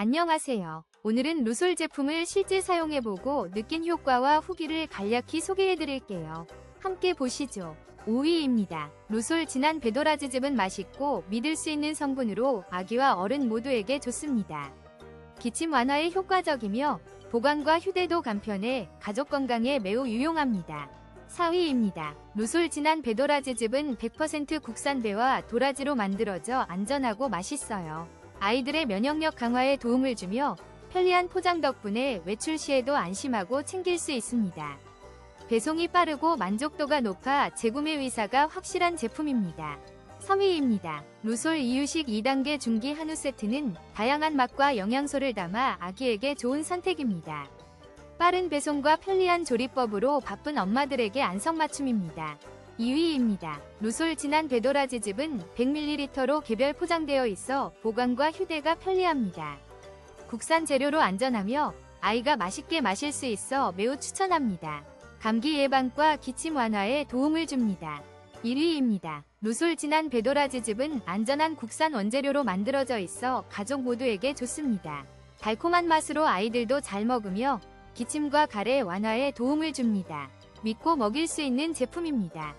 안녕하세요. 오늘은 루솔 제품을 실제 사용해보고 느낀 효과와 후기를 간략히 소개해드릴게요. 함께 보시죠. 5위입니다. 루솔 진한 베도라지즙은 맛있고 믿을 수 있는 성분으로 아기와 어른 모두에게 좋습니다. 기침 완화에 효과적이며 보관과 휴대도 간편해 가족 건강에 매우 유용합니다. 4위입니다. 루솔 진한 베도라지즙은 100% 국산배와 도라지로 만들어져 안전하고 맛있어요. 아이들의 면역력 강화에 도움을 주며 편리한 포장 덕분에 외출 시에도 안심하고 챙길 수 있습니다. 배송이 빠르고 만족도가 높아 재구매 의사가 확실한 제품입니다. 3위입니다. 루솔 이유식 2단계 중기 한우 세트는 다양한 맛과 영양소를 담아 아기에게 좋은 선택입니다. 빠른 배송과 편리한 조리법으로 바쁜 엄마들에게 안성맞춤입니다. 2위입니다. 루솔 진한 베도라지 즙은 100ml로 개별 포장되어 있어 보관과 휴대가 편리합니다. 국산 재료로 안전하며 아이가 맛있게 마실 수 있어 매우 추천합니다. 감기 예방과 기침 완화에 도움을 줍니다. 1위입니다. 루솔 진한 베도라지 즙은 안전한 국산 원재료로 만들어져 있어 가족 모두에게 좋습니다. 달콤한 맛으로 아이들도 잘 먹으며 기침과 가래 완화에 도움을 줍니다. 믿고 먹일 수 있는 제품입니다.